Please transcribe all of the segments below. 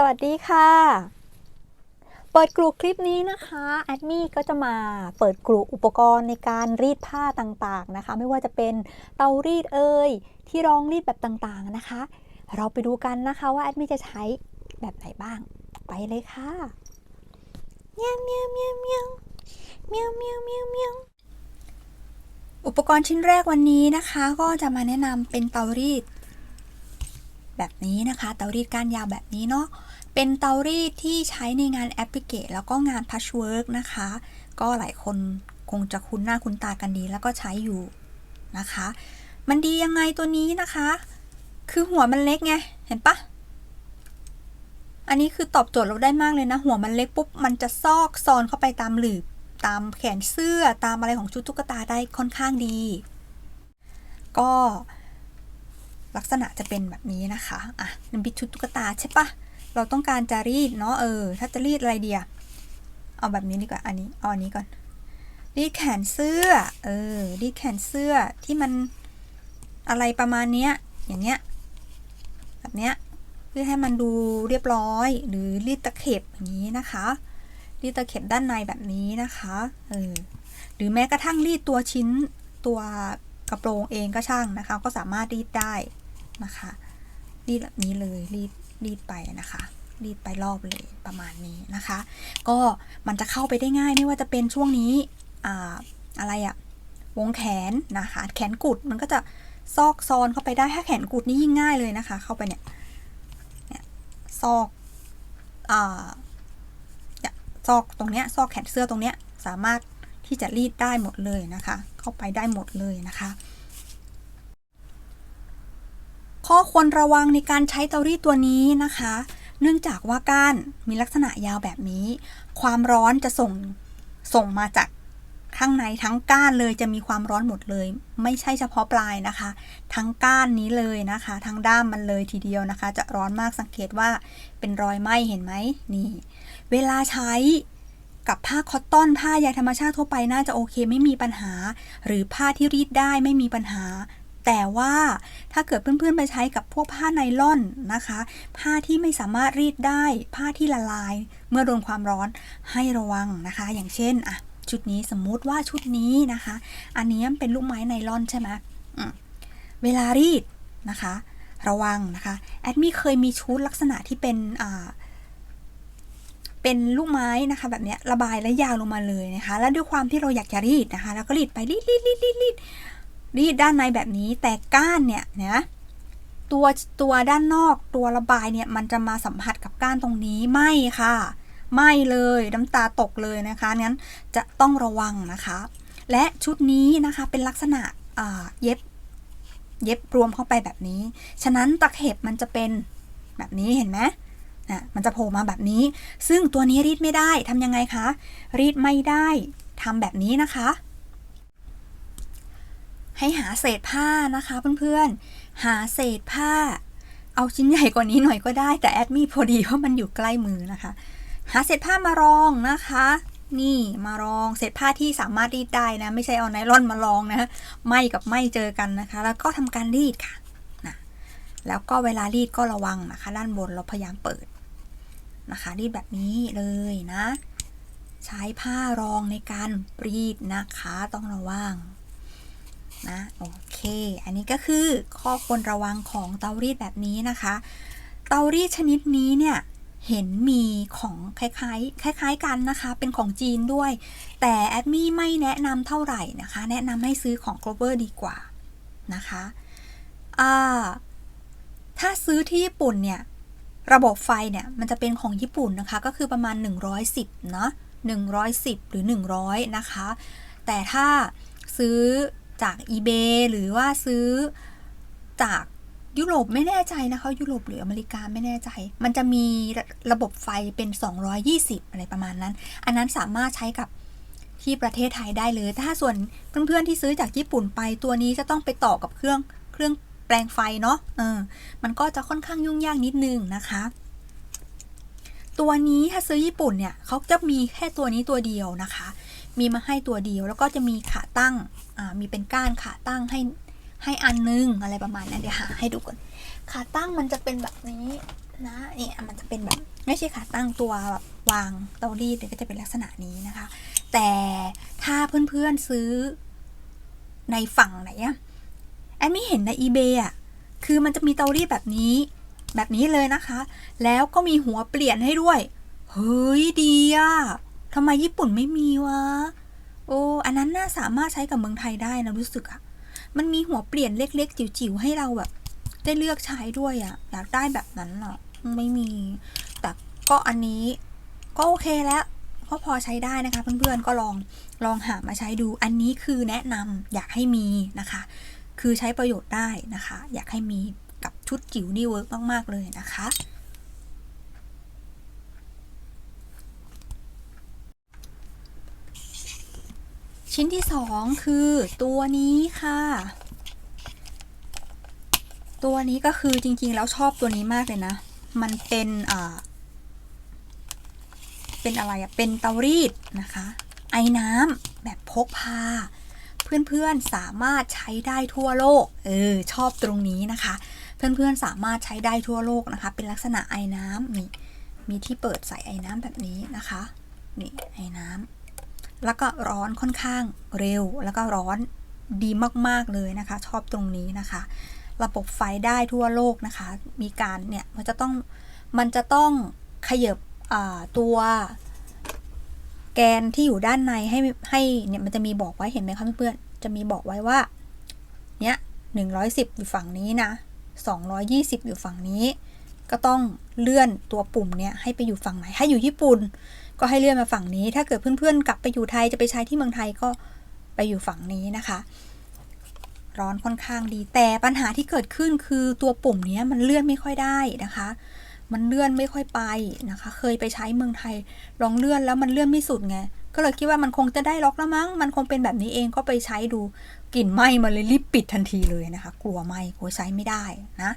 สวัสดีค่ะ เปิดกลุ่มคลิปนี้นะคะแอดมี่ก็จะมาเปิดกลุ่มอุปกรณ์ในการรีดผ้าต่างๆนะคะ ไม่ว่าจะเป็นเตารีดเอ่ยที่รองรีดแบบต่างๆนะคะ เราไปดูกันนะคะว่าแอดมี่จะใช้แบบไหนบ้าง ไปเลยค่ะเมียวเมียวเมียวเมียวเมียวเมียวเมียวเมียวอุปกรณ์ชิ้นแรกวันนี้นะคะ ก็จะมาแนะนำเป็นเตารีดแบบนี้นะคะ เตารีดก้านยาวแบบนี้เนาะ เป็นเตารีดที่ใช้ในงานแอปพลิเคชแล้วก็งานพัชเวิร์กนะคะ ก็หลายคนคงจะคุ้นหน้าคุ้นตากันดีแล้วก็ใช้อยู่นะคะ มันดียังไงตัวนี้นะคะ คือหัวมันเล็กไง เห็นปะอันนี้คือตอบโจทย์เราได้มากเลยนะ หัวมันเล็กปุ๊บ มันจะซอกซอนเข้าไปตามหลืบ ตามแขนเสื้อตามอะไรของชุดตุ๊กตาได้ค่อนข้างดี ก็ลักษณะจะเป็นแบบนี้นะคะ อะน้ำบิดชุดตุ๊กตาใช่ปะ เราต้องการจะรีดเนาะเออ ถ้าจะรีดอะไรเดียเอาแบบนี้ดีกว่าอันนี้เอาอันนี้ก่อน รีดแขนเสื้อ เออ รีดแขนเสื้อที่มันอะไรประมาณเนี้ย อย่างเนี้ย แบบเนี้ย เพื่อให้มันดูเรียบร้อย หรือรีดตะเข็บอย่างนี้นะคะ รีดตะเข็บด้านในแบบนี้นะคะ เออ หรือแม้กระทั่งรีดตัวชิ้นตัวกระโปรงเองก็ช่างนะคะ ก็สามารถรีดได้นะคะ รีดแบบนี้เลย รีด รีดไปนะคะรีดไปรอบเลยประมาณนี้นะคะ ก็มันจะเข้าไปได้ง่ายไม่ว่าจะเป็นช่วงนี้อ่าอะไรอะวงแขนนะคะ แขนกุดมันก็จะซอกซอนเข้าไปได้ถ้าแขนกุดนี่ยิ่งง่ายเลยนะคะ เข้าไปเนี่ยเนี่ยซอกอ่าซอกตรงเนี้ยซอกแขนเสื้อตรงเนี้ยสามารถที่จะรีดได้หมดเลยนะคะ เข้าไปได้หมดเลยนะคะ ข้อควรระวังในการใช้เตารีดตัวนี้นะคะ เนื่องจากว่าก้านมีลักษณะยาวแบบนี้ ความร้อนจะส่งส่งมาจากข้างในทั้งก้านเลยจะมีความร้อนหมดเลย ไม่ใช่เฉพาะปลายนะคะ ทั้งก้านนี้เลยนะคะ ทั้งด้ามมันเลยทีเดียวนะคะ จะร้อนมากสังเกตว่าเป็นรอยไหม้เห็นไหมนี่ เวลาใช้กับผ้าคอตตอนผ้าใยธรรมชาติทั่วไปน่าจะโอเค ไม่มีปัญหา หรือผ้าที่รีดได้ไม่มีปัญหา แต่ว่าถ้าเกิดเพื่อนๆไปใช้กับพวกผ้าไนล่อนนะคะ ผ้าที่ไม่สามารถรีดได้ ผ้าที่ละลาย เมื่อโดนความร้อนให้ระวังนะคะ อย่างเช่นอะชุดนี้สมมุติว่าชุดนี้นะคะ อันนี้เป็นลูกไม้ไนล่อนใช่ไหมมเวลารีดนะคะ ระวังนะคะ แอดมี่เคยมีชุดลักษณะที่เป็นอ่าเป็นลูกไม้นะคะ แบบนี้ระบายและยาวลงมาเลยนะคะ แล้วด้วยความที่เราอยากจะรีดนะคะ แล้วก็รีดไปรีดรีดรีดรีด รีดด้านในแบบนี้แต่ก้านเนี่ยนะตัวตัวด้านนอกตัวระบายเนี่ยมันจะมาสัมผัสกับก้านตรงนี้ไม่ค่ะ ไม่เลยน้ำตาตกเลยนะคะงั้นจะต้องระวังนะคะ และชุดนี้นะคะเป็นลักษณะเย็บเย็บรวมเข้าไปแบบนี้ ฉะนั้นตะเข็บมันจะเป็นแบบนี้เห็นไหมนะมันจะโผล่มาแบบนี้ ซึ่งตัวนี้รีดไม่ได้ทำยังไงคะ รีดไม่ได้ทำแบบนี้นะคะ ให้หาเศษผ้านะคะเพื่อนๆ หาเศษผ้า เอาชิ้นใหญ่กว่านี้หน่อยก็ได้ แต่แอดมี่พอดีเพราะมันอยู่ใกล้มือนะคะ หาเศษผ้ามารองนะคะ นี่มารองเศษผ้าที่สามารถรีดได้นะ ไม่ใช่เอาไนล่อนมารองนะไม่กับไม่เจอกันนะคะ แล้วก็ทำการรีดค่ะนะแล้วก็เวลารีดก็ระวังนะคะ ด้านบนเราพยายามเปิดนะคะ รีดแบบนี้เลยนะ ใช้ผ้ารองในการรีดนะคะต้องระวัง นะโอเค อันนี้ก็คือข้อควรระวังของเตารีดแบบนี้นะคะ เตารีดชนิดนี้เนี่ยเห็นมีของคล้ายๆ คล้าย ๆ กันนะคะ เป็นของจีนด้วย แต่แอดมี่ไม่แนะนำเท่าไหร่นะคะ แนะนำให้ซื้อของ Clover ดีกว่านะคะอ่าถ้าซื้อที่ญี่ปุ่นเนี่ย ระบบไฟเนี่ย มันจะเป็นของญี่ปุ่นนะคะ ก็คือประมาณ 110เนาะ110 หรือ 100 นะคะ แต่ถ้าซื้อ จาก eBay หรือว่าซื้อจากยุโรปไม่แน่ใจนะคะยุโรปหรืออเมริกาไม่แน่ใจ มันจะมีระบบไฟเป็น 220 อะไรประมาณนั้น อันนั้นสามารถใช้กับที่ประเทศไทยได้เลย ถ้าส่วนเพื่อนๆที่ซื้อจากญี่ปุ่นไปตัวนี้จะต้องไปต่อกับเครื่องเครื่องแปลงไฟเนาะเออมันก็จะค่อนข้างยุ่งยากนิดนึงนะคะ ตัวนี้ถ้าซื้อญี่ปุ่นเนี่ยเขาจะมีแค่ตัวนี้ตัวเดียวนะคะ มีมาให้ตัวเดียว แล้วก็จะมีขาตั้งมีเป็นก้านขาตั้งให้ให้อันนึงอะไรประมาณนั้นเดี๋ยวหาให้ดูก่อน ขาตั้งมันจะเป็นแบบนี้นะเนี่ยมันจะเป็นแบบไม่ใช่ขาตั้งตัวแบบวางเตารีดเลยก็จะเป็นลักษณะนี้นะคะ แต่ถ้าเพื่อนๆซื้อในฝั่งไหนอะแอนไม่เห็นใน eBay อะคือมันจะมีเตารีดแบบนี้ แบบนี้เลยนะคะ แล้วก็มีหัวเปลี่ยนให้ด้วย เฮ้ยดีอะ ทำไมญี่ปุ่นไม่มีวะ โอ้ อันนั้นน่าสามารถใช้กับเมืองไทยได้นะรู้สึกอะมันมีหัวเปลี่ยนเล็ก ๆ จิ๋วๆให้เราแบบ ได้เลือกใช้ด้วยอะอยากได้แบบนั้นหรอไม่มี แต่ก็อันนี้ก็โอเคแล้วก็พอใช้ได้นะคะเพื่อนๆก็ลองลองหามาใช้ดูอันนี้คือแนะนำอยากให้มีนะคะ คือใช้ประโยชน์ได้นะคะ อยากให้มีกับชุดจิ๋วนี่เวิร์กมากๆเลยนะคะ ชิ้นที่สองคือตัวนี้ค่ะ ตัวนี้ก็คือจริงๆ แล้วชอบตัวนี้มากเลยนะ มันเป็นอ่าเป็นอะไรอะเป็นเตารีดนะคะ ไอ้น้ำแบบพกพา เพื่อนๆสามารถใช้ได้ทั่วโลก เออ ชอบตรงนี้นะคะ เพื่อนๆสามารถใช้ได้ทั่วโลกนะคะ เป็นลักษณะไอ้น้ำนี่ มีที่เปิดใส่ไอ้น้ำแบบนี้นะคะ นี่ไอ้น้ำ แล้วก็ร้อนค่อนข้างเร็ว แล้วก็ร้อนดีมากๆเลยนะคะ ชอบตรงนี้นะคะ ระบบไฟได้ทั่วโลกนะคะ มีการเนี่ยมันจะต้องมันจะต้องขยับตัวแกนที่อยู่ด้านในให้ให้เนี่ยมันจะมีบอกไว้เห็นไหมคะเพื่อนๆจะมีบอกไว้ว่าเนี่ยหนึ่งร้อยสิบอยู่ฝั่งนี้นะสองร้อยี่สิบอยู่ฝั่งนี้ ก็ต้องเลื่อนตัวปุ่มเนี่ยให้ไปอยู่ฝั่งไหนถ้อยู่ญี่ปุ่น ก็ให้เลื่อนมาฝั่งนี้ ถ้าเกิดเพื่อนๆ กลับไปอยู่ไทยจะไปใช้ที่เมืองไทยก็ไปอยู่ฝั่งนี้นะคะ ร้อนค่อนข้างดี แต่ปัญหาที่เกิดขึ้นคือตัวปุ่มนี้มันเลื่อนไม่ค่อยได้นะคะ มันเลื่อนไม่ค่อยไปนะคะ เคยไปใช้เมืองไทย ลองเลื่อนแล้วมันเลื่อนไม่สุดไง ก็เลยคิดว่ามันคงจะได้ล็อกแล้วมั้ง มันคงเป็นแบบนี้เองก็ไปใช้ดู กลิ่นไหม้มาเลยรีบปิดทันทีเลยนะคะ กลัวไหม้กลัวใช้ไม่ได้นะ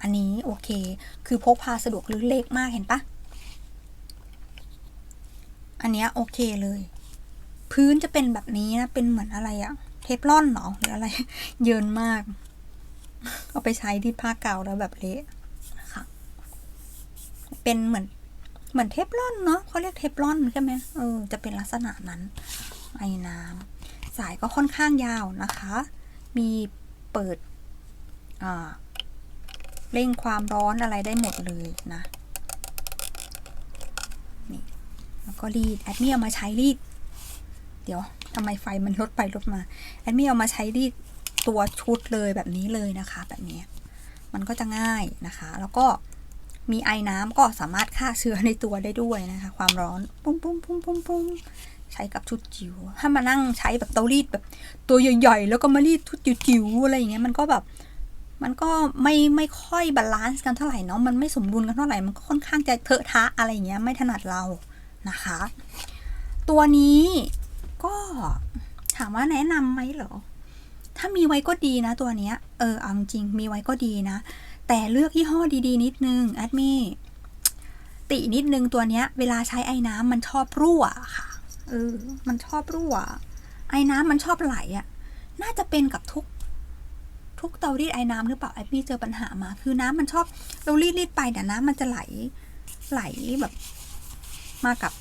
อันนี้โอเค คือพกพาสะดวกหรือเล็กมากเห็นปะ อันเนี้ยโอเคเลย พื้นจะเป็นแบบนี้นะ เป็นเหมือนอะไรอะเทฟลอนหรอหรืออะไร เยินมาก เอาไปใช้ที่ผ้าเก่าแล้วแบบเละนะคะเป็นเหมือนเหมือนเทฟลอนเนาะเขาเรียกเทฟลอนใช่ไหมเออจะเป็นลักษณะนั้น ไอ้น้ำสายก็ค่อนข้างยาวนะคะ มีเปิด อ่าเร่งความร้อนอะไรได้หมดเลยนะ นี่ แล้วก็รีดแอดมี่เอามาใช้รีด เดี๋ยวทำไมไฟมันลดไปลดมาแอดมี่เอามาใช้รีดตัวชุดเลยแบบนี้เลยนะคะ แบบนี้มันก็จะง่ายนะคะ แล้วก็มีไอ้น้ำก็สามารถฆ่าเชื้อในตัวได้ด้วยนะคะ ความร้อนปุ้งปุ้งปุ้งปุ้งปุ้งใช้กับชุดจิ๋วถ้ามานั่งใช้แบบเตารีดแบบตัวใหญ่ๆ แล้วก็มารีดชุดจิ๋วๆอะไรอย่างเงี้ยมันก็แบบมันก็ไม่ไม่ค่อยบาลานซ์กันเท่าไหร่เนาะมันไม่สมดุลกันเท่าไหร่มันก็ค่อนข้างจะเถอะทะอะไรอย่างเงี้ยไม่ถนัดเรา นะคะ ตัวนี้ก็ถามว่าแนะนำไหมเหรอ ถ้ามีไว้ก็ดีนะตัวเนี้ย เออเอาจริงมีไว้ก็ดีนะ แต่เลือกยี่ห้อดีๆ นิดนึงแอดมี่ ตินิดนึงตัวเนี้ย เวลาใช้ไอ้น้ำมันชอบรั่วค่ะ เออ มันชอบรั่ว ไอ้น้ำมันชอบไหลอะ่ะ น่าจะเป็นกับทุกทุกเตารีดไอ้น้ำหรือเปล่าแอดมี่เจอปัญหามา คือน้ำมันชอบเรารีดรีดไปแต่น้ำมันจะไหลไหลแบบ มากับ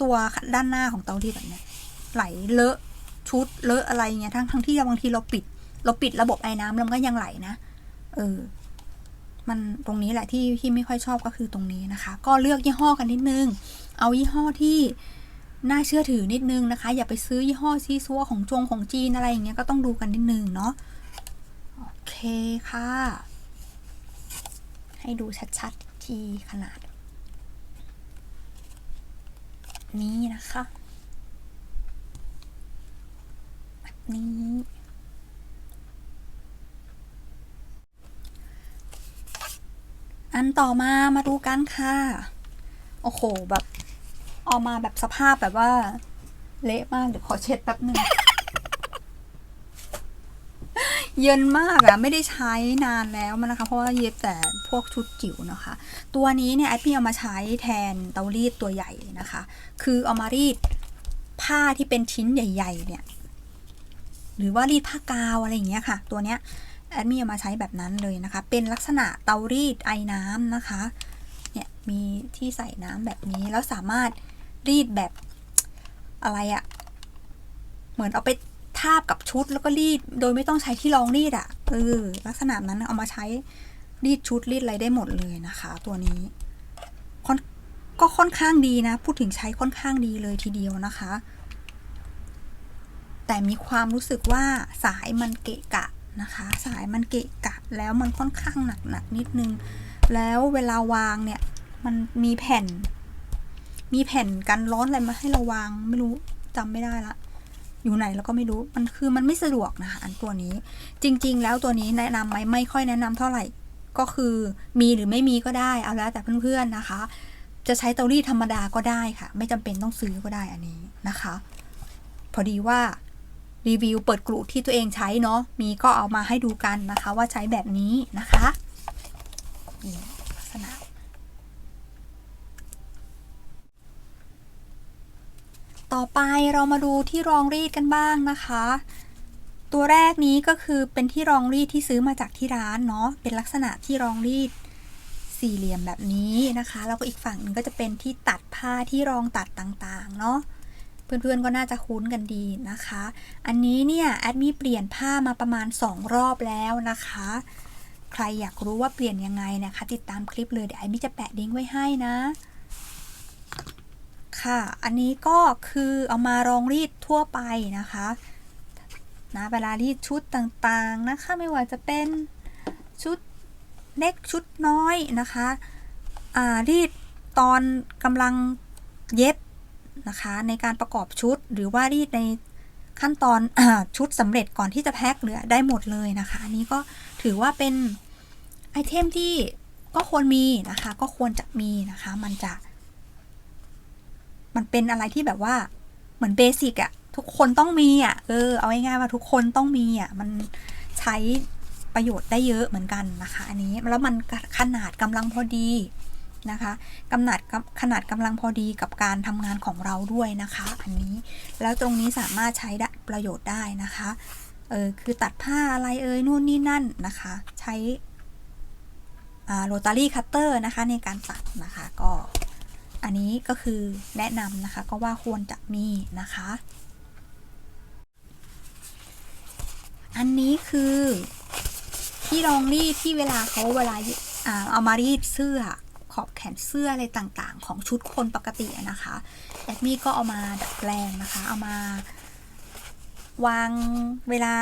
ตัวด้านหน้าของเตารีดแบบนี้ไหลเลอะชุดเลอะอะไรเงี้ยทั้งทั้งที่บางทีเราปิด เราปิดระบบไอ้น้ำแล้วมันก็ยังไหลนะเออมันตรงนี้แหละที่ที่ไม่ค่อยชอบก็คือตรงนี้นะคะ ก็เลือกยี่ห้อกันนิดนึง เอายี่ห้อที่น่าเชื่อถือนิดนึงนะคะ อย่าไปซื้อยี่ห้อซีซัวของจงของจีนอะไรอย่างเงี้ยก็ต้องดูกันนิดนึงเนาะโอเคค่ะ ให้ดูชัดๆ ที่ขนาด นี้นะคะ แบบนี้ อันต่อมามาดูกันค่ะ โอ้โห แบบ ออกมาแบบสภาพแบบว่า เละมาก เดี๋ยวขอเช็ดแป๊บหนึ่ง เย็นมากอะไม่ได้ใช้นานแล้วมันนะคะ เพราะว่าเย็บแต่พวกชุดจิ๋วนะคะ ตัวนี้เนี่ยแอดมี่เอามาใช้แทนเตารีดตัวใหญ่นะคะ คือเอามารีดผ้าที่เป็นชิ้นใหญ่ ๆ เนี่ย หรือว่ารีดผ้ากาวอะไรอย่างเงี้ยค่ะ ตัวเนี้ยแอดมี่เอามาใช้แบบนั้นเลยนะคะ เป็นลักษณะเตารีดไอ้น้ำนะคะ เนี่ยมีที่ใส่น้ำแบบนี้แล้วสามารถรีดแบบอะไรอะเหมือนเอาไปาบกับชุดแล้วก็รีด โดยไม่ต้องใช้ที่รองรีดอะเออลักษณะนั้นเอามาใช้รีดชุดรีดอะไรได้หมดเลยนะคะ ตัวนี้ค่อนก็ค่อนข้างดีนะ พูดถึงใช้ค่อนข้างดีเลยทีเดียวนะคะ แต่มีความรู้สึกว่าสายมันเกะกะนะคะ สายมันเกะกะแล้วมันค่อนข้างหนักหนักนิดนึง แล้วเวลาวางเนี่ย มันมีแผ่น มีแผ่นกันร้อนอะไรมาให้เราวางไม่รู้จำไม่ได้ละ อยู่ไหนแล้วก็ไม่รู้มันคือมันไม่สะดวกนะคะอันตัวนี้ จริง ๆ แล้วตัวนี้แนะนำไหมไม่ค่อยแนะนำเท่าไหร่ก็คือมีหรือไม่มีก็ได้เอาแล้วแต่เพื่อนๆนะคะ จะใช้เตารีดธรรมดาก็ได้ค่ะ ไม่จำเป็นต้องซื้อก็ได้อันนี้นะคะ พอดีว่ารีวิวเปิดกลุ่ที่ตัวเองใช้เนาะมีก็เอามาให้ดูกันนะคะ ว่าใช้แบบนี้นะคะนี่ลักษณะ ต่อไปเรามาดูที่รองรีดกันบ้างนะคะ ตัวแรกนี้ก็คือเป็นที่รองรีดที่ซื้อมาจากที่ร้านเนาะเป็นลักษณะที่รองรีดสี่เหลี่ยมแบบนี้นะคะแล้วก็อีกฝั่งหนึงก็จะเป็นที่ตัดผ้าที่รองตัดต่างๆเนาะเพื่อนๆก็น่าจะคุ้นกันดีนะคะ อันนี้เนี่ยแอดมีเปลี่ยนผ้ามาประมาณ 2 รอบแล้วนะคะ ใครอยากรู้ว่าเปลี่ยนยังไงนะคะ ติดตามคลิปเลยเดี๋ยวแอดมีจะแปะลิงก์ไว้ให้นะ ค่ะ อันนี้ก็คือเอามารองรีดทั่วไปนะคะนะเวลารีดชุดต่างๆนะคะ ไม่ว่าจะเป็นชุดเล็กชุดน้อยนะคะอ่ารีดตอนกำลังเย็บนะคะ ในการประกอบชุดหรือว่ารีดในขั้นตอนอชุดสำเร็จก่อนที่จะแพ็คเหลือได้หมดเลยนะคะอันนี้ก็ถือว่าเป็นไอเทมที่ก็ควรมีนะคะ ก็ควรจะมีนะคะ มันจะ มันเป็นอะไรที่แบบว่าเหมือนเบสิกอะทุกคนต้องมีอะเออเอาง่ายๆว่าทุกคนต้องมีอะมันใช้ประโยชน์ได้เยอะเหมือนกันนะคะ อันนี้แล้วมันขนาดกำลังพอดีนะคะกำหนัดขนาดกำลังพอดีกับการทำงานของเราด้วยนะคะ อันนี้แล้วตรงนี้สามารถใช้ได้ประโยชน์ได้นะคะเออคือตัดผ้าอะไรเอ่ยนู่นนี่นั่นนะคะ ใช้โรตารี่คัตเตอร์นะคะในการตัดนะคะก็ อันนี้ก็คือแนะนำนะคะก็ว่าควรจะมีนะคะ อันนี้คือที่รองรีดที่เวลาเขาเวลาอ่าเอามารีดเสื้อขอบแขนเสื้ออะไรต่างๆ ของชุดคนปกตินะคะแอดมี่ก็เอามาดัดแปลงนะคะ เอามาวางเวลา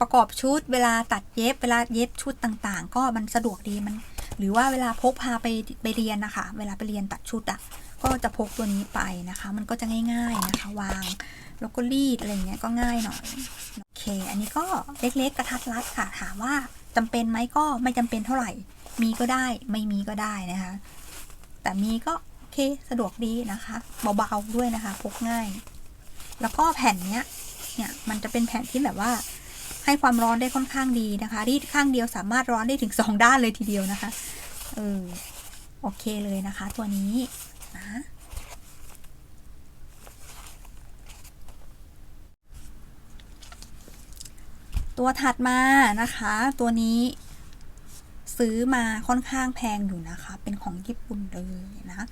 ประกอบชุด เวลาตัดเย็บ เวลาเย็บชุดต่างๆ ก็มันสะดวกดีมัน หรือว่าเวลาพกพาไปไปเรียนนะคะ เวลาไปเรียนตัดชุดอะ่ะ ก็จะพกตัวนี้ไปนะคะ มันก็จะง่าย ๆนะคะ วางแล้วก็รีดอะไรเงี้ยก็ง่ายหน่อยโอเค อันนี้ก็เล็กๆกระทัดรัดค่ะ ถามว่าจำเป็นไหมก็ไม่จำเป็นเท่าไหร่ มีก็ได้ไม่มีก็ได้นะคะ แต่มีก็โอเคสะดวกดีนะคะเบาๆด้วยนะคะพกง่าย แล้วก็แผ่นเนี้ยเนี่ยมันจะเป็นแผ่นที่แบบว่า ให้ความร้อนได้ค่อนข้างดีนะคะ รีดข้างเดียวสามารถร้อนได้ถึงสองด้านเลยทีเดียวนะคะ เออ โอเคเลยนะคะ ตัวนี้นะตัวถัดมานะคะ ตัวนี้ซื้อมาค่อนข้างแพงอยู่นะคะ เป็นของญี่ปุ่นเลยนะ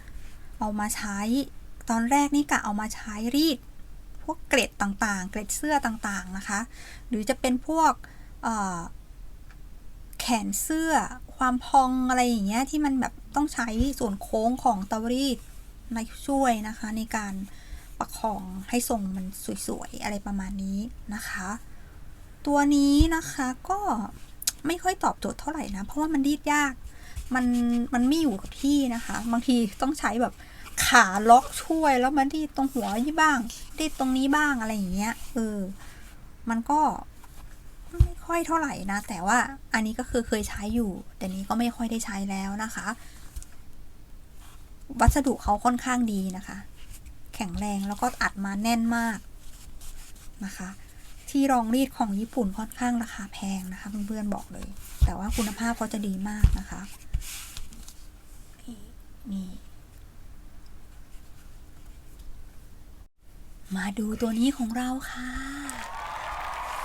เอามาใช้ตอนแรกนี่กะเอามาใช้รีด พวกเกร็ดต่างๆ เกร็ดเสื้อต่างๆนะคะ หรือจะเป็นพวกแขนเสื้อความพองอะไรอย่างเงี้ยที่มันแบบต้องใช้ส่วนโค้งของเตารีดมาช่วยนะคะ ในการประคองให้ทรงมันสวยๆ อะไรประมาณนี้นะคะ ตัวนี้นะคะก็ไม่ค่อยตอบโจทย์เท่าไหร่นะ เพราะว่ามันรีดยาก มันมันไม่อยู่กับที่นะคะ บางทีต้องใช้แบบ ขาล็อกช่วยแล้วมันรีตรงหัวนี่บ้างรีตรงนี้บ้างอะไรอย่างเงี้ยเออมันก็ไม่ค่อยเท่าไหร่นะ แต่ว่าอันนี้ก็คือเคยใช้อยู่ แต่นี้ก็ไม่ค่อยได้ใช้แล้วนะคะ วัสดุเขาค่อนข้างดีนะคะ แข็งแรงแล้วก็อัดมาแน่นมากนะคะ ที่รองรีดของญี่ปุ่นค่อนข้างราคาแพงนะคะเพื่อนๆบอกเลย แต่ว่าคุณภาพเขาจะดีมากนะคะ นี่ มาดูตัวนี้ของเราค่ะ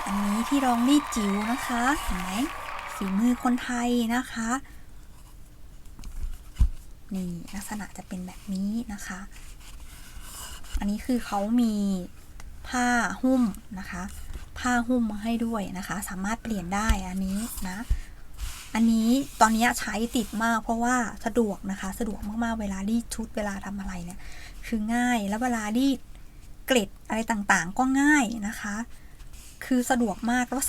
อันนี้ที่รองรีดจิ๋วนะคะ เห็นไหมฝีมือคนไทยนะคะ นี่ลักษณะจะเป็นแบบนี้นะคะ อันนี้คือเขามีผ้าหุ้มนะคะ ผ้าหุ้มมาให้ด้วยนะคะ สามารถเปลี่ยนได้อันนี้นะ อันนี้ตอนนี้ใช้ติดมากเพราะว่าสะดวกนะคะ สะดวกมากๆเวลารีดชุดเวลาทำอะไรเนี่ย คือง่ายแล้วเวลารีด เกล็ดอะไรต่างๆ ก็ง่ายนะคะ คือสะดวกมากแล้ว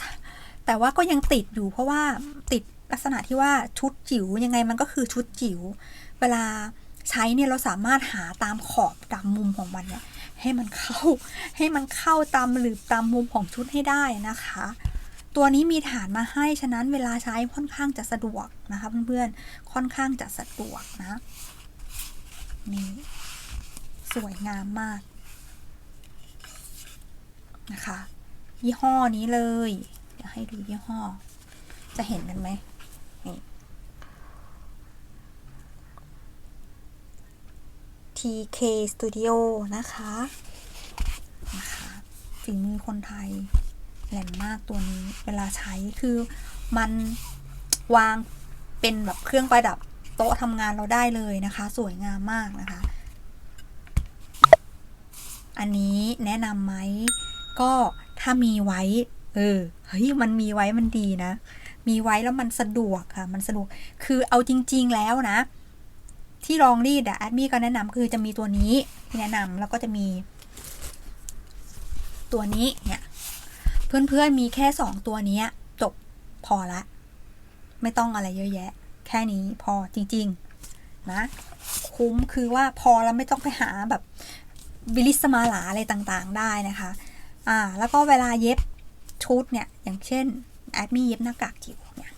แต่ว่าก็ยังติดอยู่เพราะว่าติดลักษณะที่ว่าชุดจิ๋วยังไงมันก็คือชุดจิ๋วเวลาใช้เนี่ยเราสามารถหาตามขอบตามมุมของมันเนี่ยให้มันเข้าให้มันเข้าตามหลืบตามมุมของชุดให้ได้นะคะ ตัวนี้มีฐานมาให้ฉะนั้นเวลาใช้ค่อนข้างจะสะดวกนะคะเพื่อนๆค่อนข้างจะสะดวกนะนี่สวยงามมาก นะคะ ยี่ห้อนี้เลย เดี๋ยวให้ดูยี่ห้อ จะเห็นกันไหมนี่ TK Studio นะคะนะคะฝีมือคนไทยแหลมมากตัวนี้ เวลาใช้คือมันวางเป็นแบบเครื่องประดับโต๊ะทำงานเราได้เลยนะคะ สวยงามมากนะคะ อันนี้แนะนำไหม ก็ถ้ามีไว้ เออ เฮ้ย มันมีไว้มันดีนะ มีไว้แล้วมันสะดวกค่ะ มันสะดวก คือเอาจริง ๆ แล้วนะ ที่ลองรีดอะแอดมี่ก็แนะนำคือจะมีตัวนี้ที่แนะนำแล้วก็จะมี ตัวนี้เนี่ย เพื่อนๆมีแค่สองตัวเนี้ยจบพอละ ไม่ต้องอะไรเยอะแยะ แค่นี้พอจริง ๆ นะ คุ้มคือว่าพอแล้วไม่ต้องไปหาแบบวิลิสมาหลาอะไรต่างๆ ได้นะคะ อ่า แล้วก็เวลาเย็บชุดเนี่ย อย่างเช่นแอดมี่เย็บหน้ากากจิ๋วเนี่ย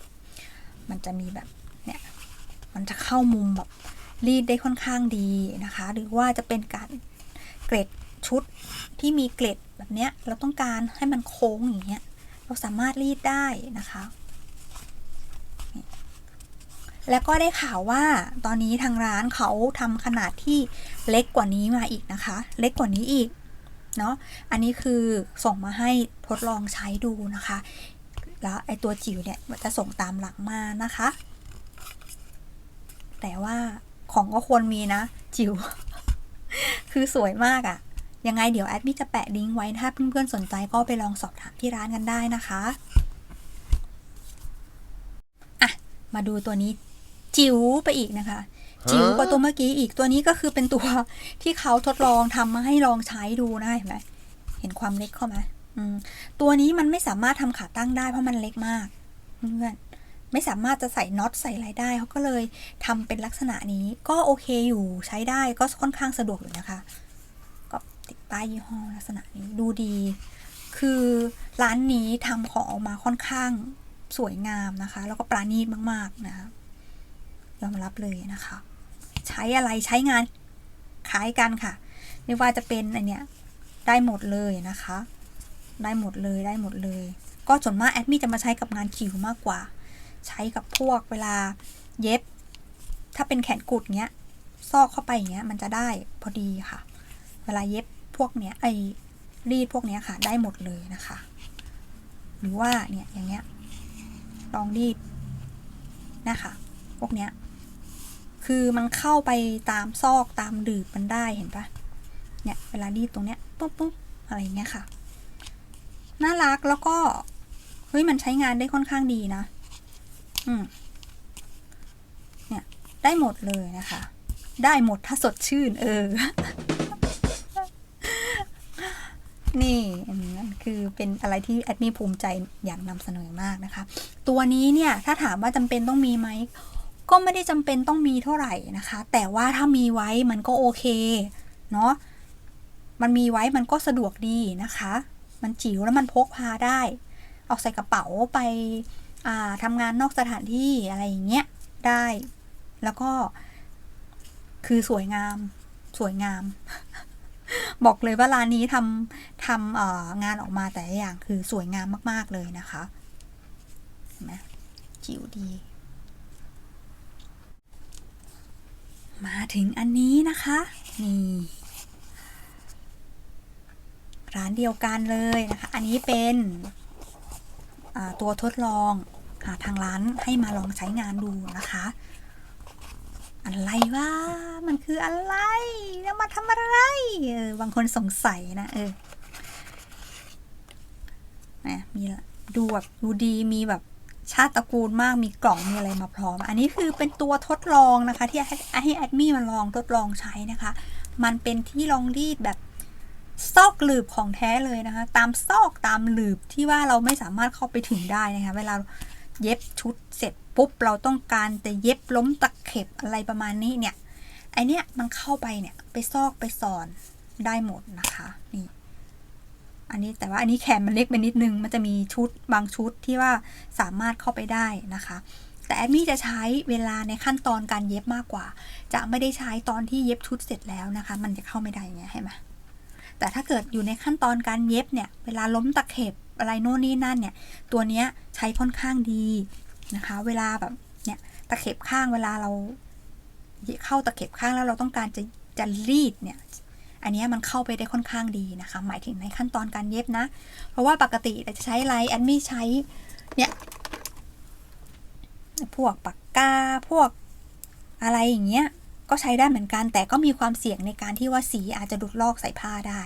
มันจะมีแบบเนี่ย มันจะเข้ามุมแบบรีดได้ค่อนข้างดีนะคะ หรือว่าจะเป็นการเกรดชุดที่มีเกล็ดแบบเนี้ย เราต้องการให้มันโค้งอย่างเงี้ย เราสามารถรีดได้นะคะ แล้วก็ได้ข่าวว่าตอนนี้ทางร้านเขาทำขนาดที่เล็กกว่านี้มาอีกนะคะ เล็กกว่านี้อีก เนาะอันนี้คือส่งมาให้ทดลองใช้ดูนะคะ แล้วไอตัวจิ๋วเนี่ยจะส่งตามหลังมานะคะ แต่ว่าของก็ควรมีนะ จิ๋วคือสวยมากอะ่ะ ยังไงเดี๋ยวแอดมิจะแปะลิงก์ไว้ถ้าเพื่อนๆสนใจก็ไปลองสอบถามที่ร้านกันได้นะคะอะมาดูตัวนี้จิ๋วไปอีกนะคะ จิ๋วกว่าตัวเมื่อกี้อีกตัวนี้ก็คือเป็นตัวที่เขาทดลองทำมาให้ลองใช้ดูนะเห็นไหมเห็นความเล็กเข้าไหมอืมตัวนี้มันไม่สามารถทำขาตั้งได้เพราะมันเล็กมากเพื่อนไม่สามารถจะใส่น็อตใส่อะไรได้เขาก็เลยทำเป็นลักษณะนี้ก็โอเคอยู่ใช้ได้ก็ค่อนข้างสะดวกอยู่นะคะ ก็ติดป้ายยี่ห้อลักษณะนี้ดูดี คือร้านนี้ทำของออกมาค่อนข้างสวยงามนะคะ แล้วก็ปราณีตมาก ๆ นะคะยอมรับเลยนะคะ ใช้อะไรใช้งานคล้ายกันค่ะ ไม่ว่าจะเป็นอันเนี้ยได้หมดเลยนะคะ ได้หมดเลยได้หมดเลย ก็ส่วนมากแอดมิจะมาใช้กับงานจิ๋วมากกว่า ใช้กับพวกเวลาเย็บ ถ้าเป็นแขนกุดเงี้ย ซอกเข้าไปอย่างเงี้ยมันจะได้พอดีค่ะ เวลาเย็บพวกเนี้ยไอรีดพวกเนี้ยค่ะ ได้หมดเลยนะคะ หรือว่าเนี่ยอย่างเงี้ยลองรีดนะคะ พวกเนี้ย คือมันเข้าไปตามซอกตามดืบมันได้เห็นปะเนี่ยเวลารีตรงเนี้ยปุ๊บปุ๊บอะไรอย่างเงี้ยค่ะ น่ารักแล้วก็เฮ้ยมันใช้งานได้ค่อนข้างดีนะ อืมเนี่ยได้หมดเลยนะคะ ได้หมดถ้าสดชื่น เออ นี่นั่นคือเป็นอะไรที่แอดมี่ภูมิใจอยากนำเสนอมากนะคะ ตัวนี้เนี่ย ถ้าถามว่าจำเป็นต้องมีไหม ก็ไม่ได้จำเป็นต้องมีเท่าไหร่นะคะ แต่ว่าถ้ามีไว้มันก็โอเค เนาะมันมีไว้มันก็สะดวกดีนะคะ มันจิ๋วแล้วมันพกพาได้ เอาใส่กระเป๋าไปาทำงานนอกสถานที่อะไรอย่างเงี้ยได้ แล้วก็คือสวยงาม สวยงาม บอกเลยว่าร้านนี้ทำทำงานออกมาแต่อย่างคือสวยงามมาก ๆ เลยนะคะเห็นไหมจิ๋วดี มาถึงอันนี้นะคะ นี่ ร้านเดียวกันเลยนะคะ อันนี้เป็นตัวทดลองค่ะทางร้านให้มาลองใช้งานดูนะคะ อะไรวะมันคืออะไรแล้วมาทำอะไรเออบางคนสงสัยนะเออนะมีดูแบบดูดีมีแบบ ชาติตระกูลมากมีกล่องมีอะไรมาพร้อม อันนี้คือเป็นตัวทดลองนะคะ ที่ให้ให้แอดมี่มาลองทดลองใช้นะคะ มันเป็นที่รองรีดแบบซอกหลืบของแท้เลยนะคะ ตามซอกตามหลืบที่ว่าเราไม่สามารถเข้าไปถึงได้นะคะ เวลาเย็บชุดเสร็จปุ๊บเราต้องการจะเย็บล้มตะเข็บอะไรประมาณนี้เนี่ยไอเนี้ยมันเข้าไปเนี่ยไปซอกไปสอนได้หมดนะคะนี่ อันนี้แต่ว่าอันนี้แขนมันเล็กไปนิดนึง มันจะมีชุดบางชุดที่ว่าสามารถเข้าไปได้นะคะ แต่แอดมี่จะใช้เวลาในขั้นตอนการเย็บมากกว่า จะไม่ได้ใช้ตอนที่เย็บชุดเสร็จแล้วนะคะ มันจะเข้าไม่ได้อย่างเงี้ยเห็นไหมแต่ถ้าเกิดอยู่ในขั้นตอนการเย็บเนี่ย เวลาล้มตะเข็บอะไรโน่นนี่นั่นเนี่ย ตัวเนี้ยใช้ค่อนข้างดีนะคะ เวลาแบบเนี่ยตะเข็บข้างเวลาเราเข้าตะเข็บข้างแล้วเราต้องการจะจะรีดเนี่ย อันนี้มันเข้าไปได้ค่อนข้างดีนะคะ หมายถึงในขั้นตอนการเย็บนะ เพราะว่าปกติเราจะใช้อะไรแอนมี่ใช้เนี่ยพวกปากกาพวกอะไรอย่างเงี้ยก็ใช้ได้เหมือนกัน แต่ก็มีความเสี่ยงในการที่ว่าสีอาจจะดุดลอกใส่ผ้าได้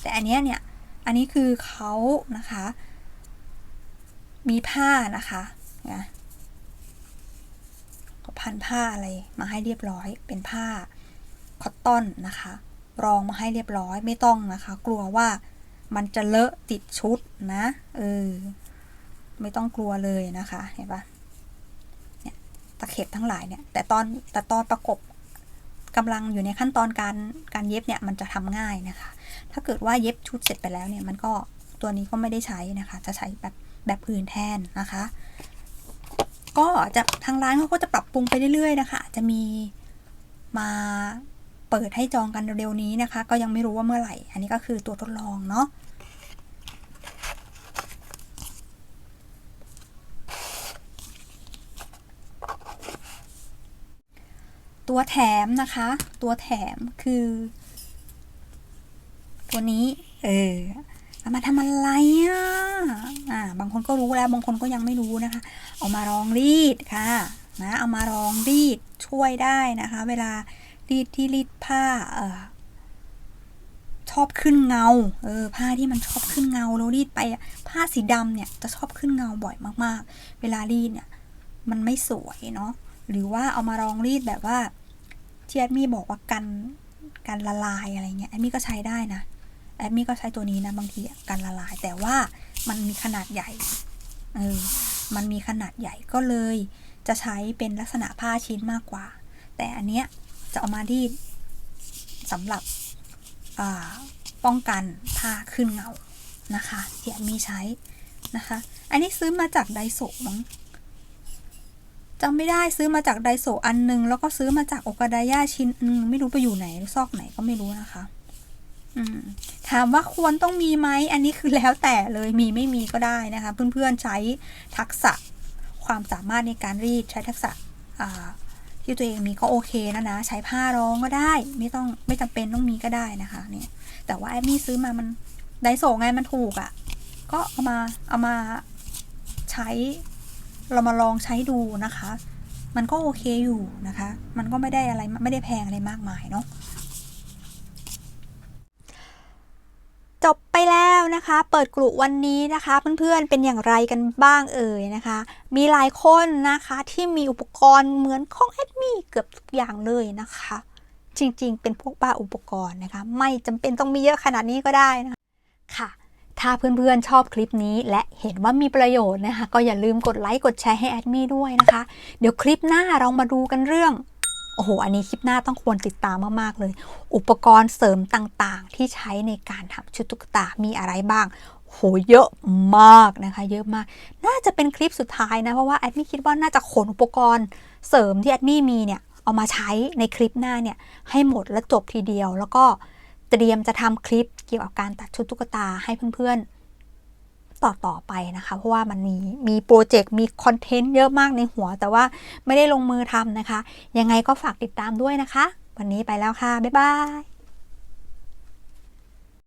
แต่อันเนี้ยเนี่ยอันนี้คือเขานะคะ มีผ้านะคะนะเขาพันผ้าอะไรมาให้เรียบร้อยเป็นผ้าคอตตอนนะคะ รองมาให้เรียบร้อยไม่ต้องนะคะ กลัวว่ามันจะเลอะติดชุดนะเออไม่ต้องกลัวเลยนะคะเห็นปะเนี่ยตะเข็บทั้งหลายเนี่ย แต่ตอนแต่ตอนประกบกำลังอยู่ในขั้นตอนการการเย็บเนี่ยมันจะทำง่ายนะคะ ถ้าเกิดว่าเย็บชุดเสร็จไปแล้วเนี่ยมันก็ตัวนี้ก็ไม่ได้ใช้นะคะ จะใช้แบบแบบอื่นแทนนะคะ ก็จะทางร้านเขาก็จะปรับปรุงไปเรื่อยๆนะคะ จะมีมา เปิดให้จองกันเร็วๆนี้นะคะ ก็ยังไม่รู้ว่าเมื่อไหร่ อันนี้ก็คือตัวทดลองเนาะตัวแถมนะคะ ตัวแถมคือ ตัวนี้ เออเอามาทำอะไรอะอ่า บางคนก็รู้แล้ว บางคนก็ยังไม่รู้นะคะ เอามารองรีดค่ะ นะ เอามารองรีดช่วยได้นะคะ เวลา รีดที่รีดผ้าเออชอบขึ้นเงา เออ ผ้าที่มันชอบขึ้นเงาแล้วรีดไปผ้าสีดำเนี่ยจะชอบขึ้นเงาบ่อยมากๆ เวลารีดเนี่ย มันไม่สวยเนาะ หรือว่าเอามารองรีดแบบว่าที่แอดมี่บอกว่ากันกันละลายอะไรเงี้ยแอดมี่ก็ใช้ได้นะ แอดมี่ก็ใช้ตัวนี้นะบางทีกันละลาย แต่ว่ามันมีขนาดใหญ่ เออ มันมีขนาดใหญ่ก็เลย จะใช้เป็นลักษณะผ้าชิ้นมากกว่า แต่อันเนี้ย จะเอามาที่สำหรับป้องกันผ้าขึ้นเงานะคะที่มีใช้นะคะ อันนี้ซื้อมาจากไดโซมั้งจำไม่ได้ซื้อมาจากไดโซอันนึง แล้วก็ซื้อมาจากโอกาดายาชิ้นนึงไม่รู้ไปอยู่ไหนซอกไหนก็ไม่รู้นะคะถามว่าควรต้องมีไหม อันนี้คือแล้วแต่เลยมีไม่มีก็ได้นะคะ เพื่อนๆใช้ทักษะความสามารถในการรีดใช้ทักษะ ที่ตัวเองมีก็โอเคนะนะ ใช้ผ้ารองก็ได้ ไม่ต้องไม่จำเป็นต้องมีก็ได้นะคะเนี่ยแต่ว่าแอมมี่ซื้อมามันไดโซไงมันถูกอะ่ะ ก็เอามาเอามาใช้เรามาลองใช้ดูนะคะ มันก็โอเคอยู่นะคะ มันก็ไม่ได้อะไรไม่ได้แพงอะไรมากมายเนาะ จบไปแล้วนะคะ เปิดกลุ่วันนี้นะคะ เพื่อนๆเป็นอย่างไรกันบ้างเอ่ยนะคะ มีหลายคนนะคะที่มีอุปกรณ์เหมือนของแอดมี่เกือบทุกอย่างเลยนะคะ จริงๆ เป็นพวกบ้าอุปกรณ์นะคะ ไม่จำเป็นต้องมีเยอะขนาดนี้ก็ได้นะคะค่ะถ้าเพื่อนๆ ชอบคลิปนี้และเห็นว่ามีประโยชน์นะคะ ก็อย่าลืมกดไลค์กดแชร์ให้แอดมี่ด้วยนะคะ เดี๋ยวคลิปหน้าเรามาดูกันเรื่อง โอ้โห อันนี้คลิปหน้าต้องควรติดตามมาก ๆ เลย อุปกรณ์เสริมต่างๆ ที่ใช้ในการทำชุดตุ๊กตา มีอะไรบ้างโหเยอะมากนะคะ เยอะมาก น่าจะเป็นคลิปสุดท้ายนะ เพราะว่าแอดมี่คิดว่าน่าจะขนอุปกรณ์เสริมที่แอดมี่มีเนี่ยเอามาใช้ในคลิปหน้าเนี่ยให้หมดและจบทีเดียว แล้วก็เตรียมจะทำคลิปเกี่ยวกับการตัดชุดตุ๊กตาให้เพื่อนๆ ต่อต่อไปนะคะ เพราะว่ามันมีมีโปรเจกต์มีคอนเทนต์เยอะมากในหัว แต่ว่าไม่ได้ลงมือทำนะคะ ยังไงก็ฝากติดตามด้วยนะคะ วันนี้ไปแล้วค่ะ บ๊ายบาย